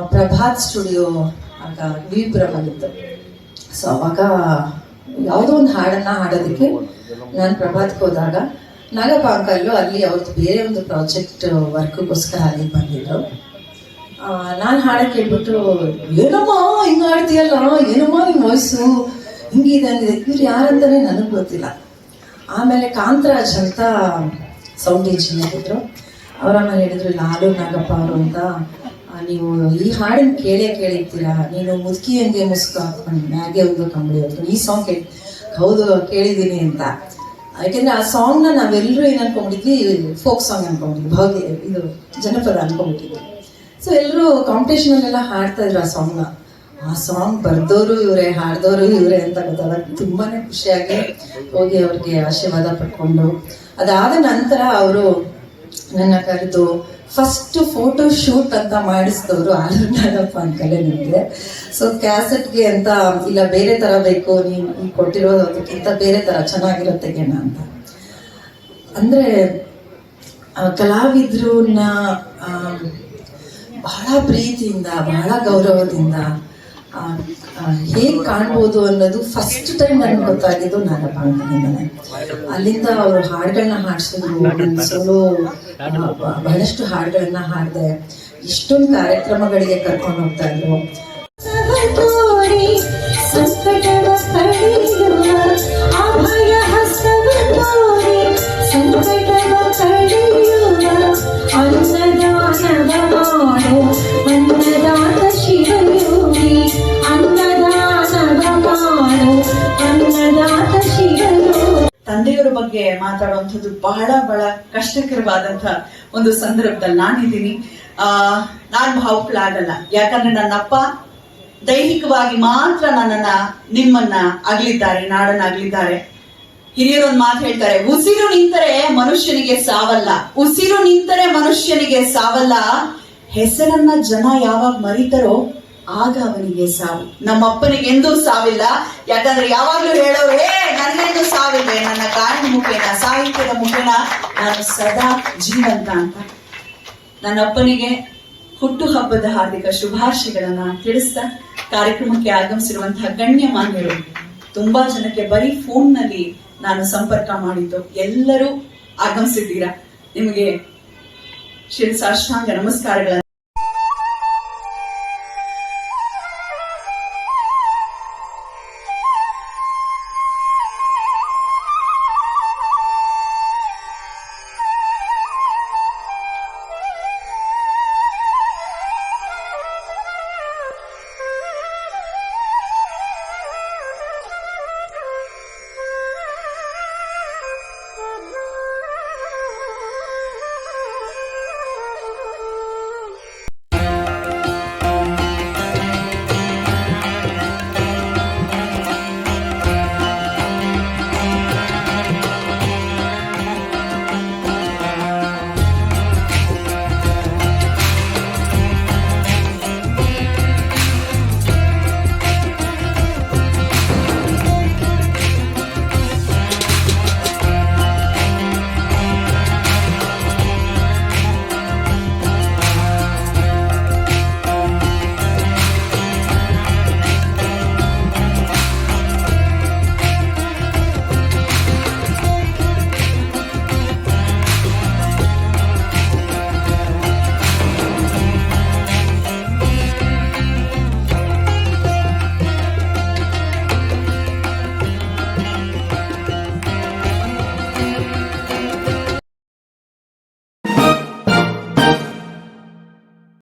Prabhat studio ಆಗ ವಿಪುರಮಲ್ಲಿತ್ತು so ಅವಾಗ ಯಾವುದೋ ಒಂದು ಹಾಡನ್ನ ಹಾಡೋದಕ್ಕೆ ನಾನು ಪ್ರಭಾತ್ಗೆ ಹೋದಾಗ ನಾಗಪ್ಪ ಅಂಕಲ್ಲು ಅಲ್ಲಿ ಅವ್ರದ್ದು ಬೇರೆ ಒಂದು ಪ್ರಾಜೆಕ್ಟ್ ವರ್ಕ್ಗೋಸ್ಕರ ಅಲ್ಲಿ ಬಂದಿದ್ರು. ನಾನು ಹಾಡ ಕೇಳ್ಬಿಟ್ಟು, ಏನಮ್ಮ, ಹಿಂಗೆ ಹಾಡ್ತೀಯಲ್ಲ, ಏನಮ್ಮ ನಿಮ್ಮ ವಯಸ್ಸು ಹಿಂಗಿದೆ ಅಂದಿದೆ. ಇವ್ರು ಯಾರಂತಾನೆ ನನಗೆ ಗೊತ್ತಿಲ್ಲ. ಆಮೇಲೆ ಕಾಂತರಾಜ್ ಅಂತ ಸೌಂಡ್ ಇಂಜಿನಿಯರ್ ಇದ್ರು. ಅವ್ರ ಆಮೇಲೆ ಹೇಳಿದ್ರು ಲಾಲು ನಾಗಪ್ಪ ಅವರು ಅಂತ. ನೀವು ಈ ಹಾಡಿನ ಕೇಳೇ ಕೇಳಿರ್ತೀರಾ? ನೀನು ಮುದುಕಿ ಹಂಗೆ ಮುಸ್ಕು ಹಾಕೊಂಡು ಮ್ಯಾಗೆ ಒಂದು ಕಂಬಳಿ ಹೊತ್ಕೊಂಡು ಈ ಸಾಂಗ್ ಕೇಳಿ ಹೌದು, ಕೇಳಿದ್ದೀನಿ ಅಂತ. ಯಾಕೆಂದ್ರೆ ಆ ಸಾಂಗ್ನ ನಾವೆಲ್ಲರೂ ಏನು ಅನ್ಕೊಂಡ್ಬಿಟ್ಟಿದ್ವಿ? Folk song ಅನ್ಕೊಂಡ್ಬಿಟ್ಟಿದ್ವಿ. ಭಾಗ್ಯ ಇದು ಜನಪದ ಅನ್ಕೊಂಡ್ಬಿಟ್ಟಿದ್ವಿ. ಸೊ ಎಲ್ಲರೂ ಕಾಂಪಿಟೇಷನಲ್ಲೆಲ್ಲ ಹಾಡ್ತಾ ಇದ್ರು ಆ ಸಾಂಗ್ನ ಆ ಸಾಂಗ್ ಬರ್ದೋರು ಇವರೇ, ಹಾಡ್ದೋರು ಇವರೇ ಅಂತ ಗೊತ್ತಾದಾಗ ತುಂಬಾನೇ ಖುಷಿಯಾಗಿ ಹೋಗಿ ಅವ್ರಿಗೆ ಆಶೀರ್ವಾದ ಪಡ್ಕೊಂಡು. ಅದಾದ ನಂತರ ಅವರು ನನ್ನ ಕರೆದು ಫಸ್ಟ್ ಫೋಟೋ ಶೂಟ್ ಅಂತ ಮಾಡಿಸಿದವರು ಆಲೂರ್ನಾಗಪ್ಪ ಅಂಕಲೇ ನನಗೆ ಸೊ ಕ್ಯಾಸೆಟ್ಗೆ ಅಂತ, ಇಲ್ಲ ಬೇರೆ ಥರ ಬೇಕು, ನೀವು ಕೊಟ್ಟಿರೋದಕ್ಕಿಂತ ಬೇರೆ ಥರ ಚೆನ್ನಾಗಿರುತ್ತೆ ಗೆಣ ಅಂತ. ಅಂದರೆ ಕಲಾವಿದ್ರನ್ನ ಬಹಳ ಪ್ರೀತಿಯಿಂದ, ಬಹಳ ಗೌರವದಿಂದ ಹೇಗೆ ಕಾಣ್ಬೋದು ಅನ್ನೋದು ಫಸ್ಟ್ ಟೈಮ್ ನನಗೆ ಗೊತ್ತಾಗಿದ್ದು ನಾನು ಅಂಕಲಿಂದನೇ ಅಲ್ಲಿಂದ ಅವರು ಹಾಡುಗಳನ್ನ ಹಾಡಿಸಿದ್ರು ಸೋಲೋ ಬಹಳಷ್ಟು ಹಾಡುಗಳನ್ನ ಹಾಡಿದೆ, ಇಷ್ಟೊಂದು ಕಾರ್ಯಕ್ರಮಗಳಿಗೆ ಕರ್ಕೊಂಡು ಹೋಗ್ತಾ ಇದ್ರು. ತಂದೆಯವರ ಬಗ್ಗೆ ಮಾತಾಡುವಂಥದ್ದು ಬಹಳ ಬಹಳ ಕಷ್ಟಕರವಾದಂತ ಒಂದು ಸಂದರ್ಭದಲ್ಲಿ ನಾನಿದ್ದೀನಿ. ಆ, ನಾನ್ ಭಾವುಕಳಾಗಲ್ಲ. ಯಾಕಂದ್ರೆ ನನ್ನಪ್ಪ ದೈಹಿಕವಾಗಿ ಮಾತ್ರ ನನ್ನನ್ನ, ನಿಮ್ಮನ್ನ ಅಗಲಿದ್ದಾರೆ ನಾಡನ್ನ ಅಗಲಿದ್ದಾರೆ ಹಿರಿಯರು ಒಂದು ಮಾತು ಹೇಳ್ತಾರೆ, ಉಸಿರು ನಿಂತರೆ ಮನುಷ್ಯನಿಗೆ ಸಾವಲ್ಲ. ಉಸಿರು ನಿಂತರೆ ಮನುಷ್ಯನಿಗೆ ಸಾವಲ್ಲ. ಹೆಸರನ್ನ ಜನ ಯಾವಾಗ ಮರಿತಾರೋ ಆಗ ಅವನಿಗೆ ಸಾವು. ನಮ್ಮಪ್ಪನಿಗೆ ಎಂದೂ ಸಾವಿಲ್ಲ. ಯಾಕಂದ್ರೆ ಯಾವಾಗ್ಲೂ ಹೇಳೋರು ನನ್ನೆಂದೂ ಸಾವಿಲ್ಲ ನನ್ನ ಕಾರಣ ಮುಖೇನ, ಸಾಹಿತ್ಯದ ಮುಖೇನ ನಾನು ಸದಾ ಜೀವಂತ ಅಂತ. ನನ್ನ ಅಪ್ಪನಿಗೆ ಹುಟ್ಟು ಹಬ್ಬದ ಹಾರ್ದಿಕ ಶುಭಾಶಯಗಳನ್ನ ತಿಳಿಸ್ತಾ ಕಾರ್ಯಕ್ರಮಕ್ಕೆ ಆಗಮಿಸಿರುವಂತಹ ಗಣ್ಯ ಮಾನ್ಯರು, ತುಂಬಾ ಜನಕ್ಕೆ ಬರೀ ಫೋನ್ನಲ್ಲಿ ನಾನು ಸಂಪರ್ಕ ಮಾಡಿದ್ದು. ಎಲ್ಲರೂ ಆಗಮಿಸಿದ್ದೀರಾ? ನಿಮಗೆ ಶಿರಸಾಷ್ಟಾಂಗ ನಮಸ್ಕಾರಗಳನ್ನ